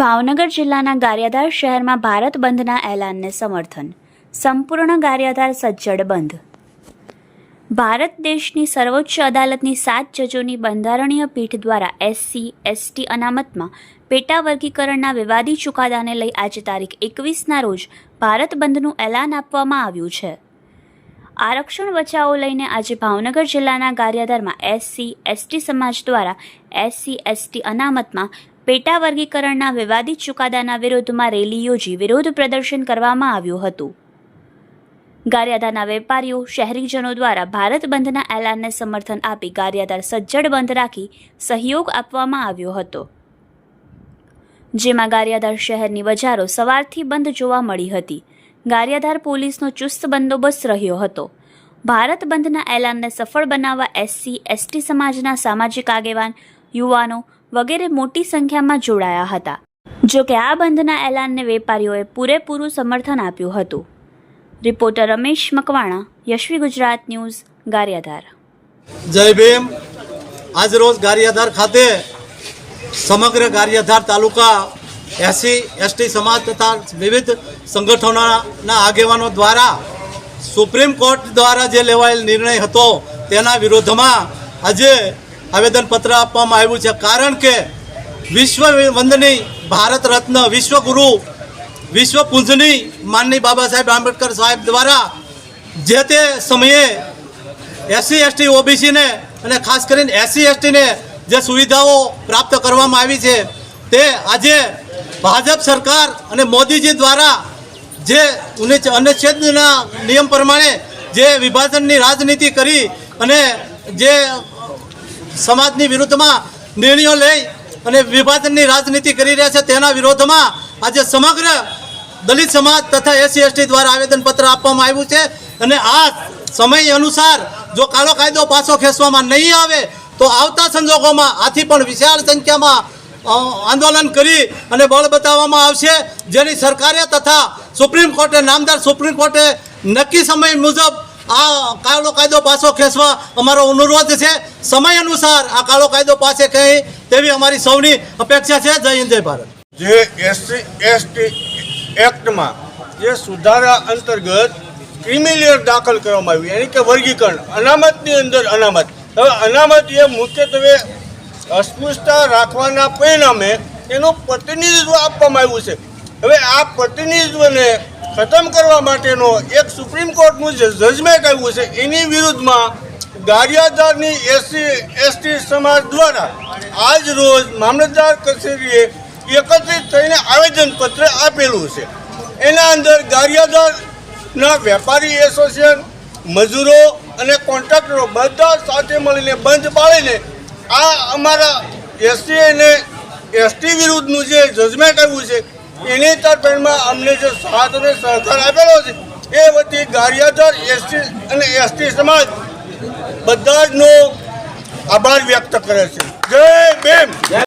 ભાવનગર જિલ્લાના ગારિયાધાર શહેરમાં ભારત બંધના એલાનને સમર્થન. સંપૂર્ણ ગારિયાધાર સજ્જડ બંધ. ભારત દેશની સર્વોચ્ચ અદાલતની સાત જજોની બંધારણીય પીઠ દ્વારા એસસી, એસટી અનામતમાં પેટા વર્ગીકરણના વિવાદી ચુકાદાને લઈ આજે તારીખ એકવીસના રોજ ભારત બંધનું એલાન આપવામાં આવ્યું છે. આરક્ષણ બચાવો લઈને આજે ભાવનગર જિલ્લાના ગારિયાધારમાં એસસી, એસટી સમાજ દ્વારા એસસી, એસટી અનામતમાં પેટા વર્ગીકરણના વિવાદિત ચુકાદાના વિરોધમાં રેલી યોજી વિરોધ પ્રદર્શન કરવામાં આવ્યું હતું. ગારિયાદારના વેપારીઓ, શહેરીજનો દ્વારા ભારત બંધના એલાનને સમર્થન આપી ગારિયાધાર સજ્જડ બંધ રાખી સહયોગ આપવામાં આવ્યો હતો. જેમાં ગારિયાધાર શહેરની બજારો સવારથી બંધ જોવા મળી હતી. ગારિયાધાર પોલીસનો ચુસ્ત બંદોબસ્ત રહ્યો હતો. ભારત બંધના એલાનને સફળ બનાવવા એસસી, એસટી સમાજના સામાજિક આગેવાન, યુવાનો વગેરે મોટી સંખ્યામાં જોડાયા હતા. જો કે આ બંધના એલાનને વેપારીઓએ પૂરેપૂરું સમર્થન આપ્યું હતું. Reporter Ramesh Makwana, Yashvi Gujarat news, Gariadhar. જય ભીમ. આજરોજ ગારિયાધાર ખાતે સમગ્ર ગારિયાધાર તાલુકા એસસી એસટી સમાજ તથા વિવિધ સંગઠનોના આગેવાનો દ્વારા સુપ્રીમ કોર્ટ દ્વારા જે લેવાયેલ નિર્ણય હતો તેના વિરોધમાં આજે આવેદનપત્ર આપવામાં આવ્યું છે. કારણ કે વિશ્વ વંદની ભારત રત્ન વિશ્વગુરુ વિશ્વ પૂજની માનની બાબા સાહેબ આંબેડકર સાહેબ દ્વારા જે તે સમયે એસસી, એસટી ઓબીસીને અને ખાસ કરીને એસસી એસટીને જે સુવિધાઓ પ્રાપ્ત કરવામાં આવી છે, તે આજે ભાજપ સરકાર અને મોદીજી દ્વારા જે અનુચ્છેદના નિયમ પ્રમાણે જે વિભાજનની રાજનીતિ કરી અને જે સમાજની વિરુદ્ધમાં નિર્ણયો લઈ અને વિભાજનની રાજનીતિ કરી રહ્યા છે. તેના વિરોધમાં આજે સમગ્ર દલિત સમાજ તથા એસસી એસટી દ્વારા આવેદનપત્ર આપવામાં આવ્યું છે અને આ સમય અનુસાર જો કાળો કાયદો પાછો ખેંચવામાં નહીં આવે તો આવતા સંજોગોમાં આથી પણ વિશાળ સંખ્યામાં આંદોલન કરી અને બળ બતાવવામાં આવશે. જેની સરકારે તથા સુપ્રીમ કોર્ટે, નામદાર સુપ્રીમ કોર્ટે નક્કી સમય મુજબ આ કાળો કાયદો પાછો ખેંચવા અમારો અનુરોધ છે. સમય અનુસાર આ કાળો કાયદો પાસે કહી તેવી અમારી સૌની અપેક્ષા છે. જય હિન્દ, જય ભારત. જે એસસી, એસટી એક્ટમાં જે સુધારા અંતર્ગત ક્રિમિલિયર દાખલ કરવામાં આવ્યું એની કે વર્ગીકરણ, અનામતની અંદર અનામત. હવે અનામત એ મુખ્યત્વે અસ્પૃશ્યતા રાખવાના પરિણામે એનું પ્રતિનિધિત્વ આપવામાં આવ્યું છે. હવે આ પ્રતિનિધિત્વને ખતમ કરવા માટેનો એક સુપ્રીમ કોર્ટનું જે જજમેન્ટ આવ્યું છે, એની વિરુદ્ધમાં ગારિયાદારની એસસી એસટી સમાજ દ્વારા આજ રોજ મામલતદાર કચેરીએ એકત્રિત થઈને આવેદનપત્ર આપેલું છે. એના અંદર ગારિયાદારના વેપારી એસોસિએશન, મજૂરો અને કોન્ટ્રાક્ટરો બધા સાથે મળીને બંધ પાડીને આ અમારા એસટી અને એસટી વિરુદ્ધનું જે જજમેન્ટ આવ્યું છે એની તરફેણમાં અમને જે સાથ અને સહકાર આપેલો છે, એ વતી ગારિયાધર એસટી અને એસટી સમાજ બધા જનો આભાર વ્યક્ત કરે છે. જય ભીમ!